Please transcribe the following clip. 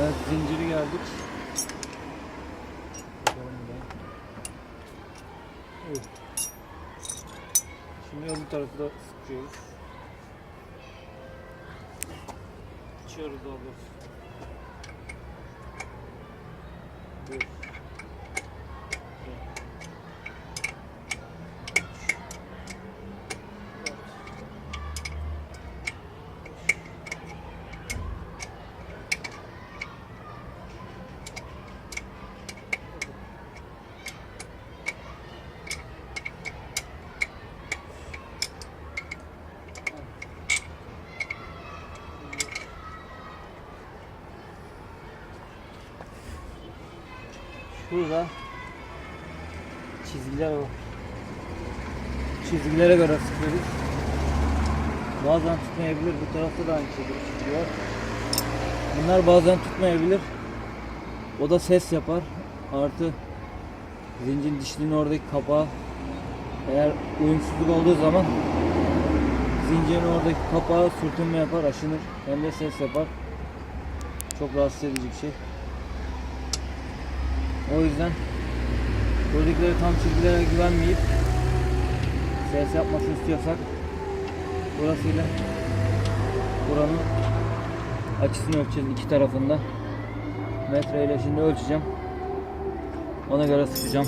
Evet zinciri geldik. Evet. Şimdi öbür tarafı da sıkıyoruz. Açıyoruz daha doğrusu. Bir. Şurada çizgiler var. Çizgilere göre sıkıyoruz. Bazen tutmayabilir. Bu tarafta da aynı şekilde var. Bunlar bazen tutmayabilir. O da ses yapar. Artı zincirin dişliğinin oradaki kapağı eğer uyumsuzluk olduğu zaman zincirin oradaki kapağı sürtünme yapar, aşınır. Hem de ses yapar. Çok rahatsız edici bir şey. O yüzden buradakileri tam çizgilere güvenmeyip ses yapmasını istiyorsak burasıyla buranın açısını ölçeceğiz iki tarafında. Metreyle şimdi ölçeceğim. Ona göre sıkacağım.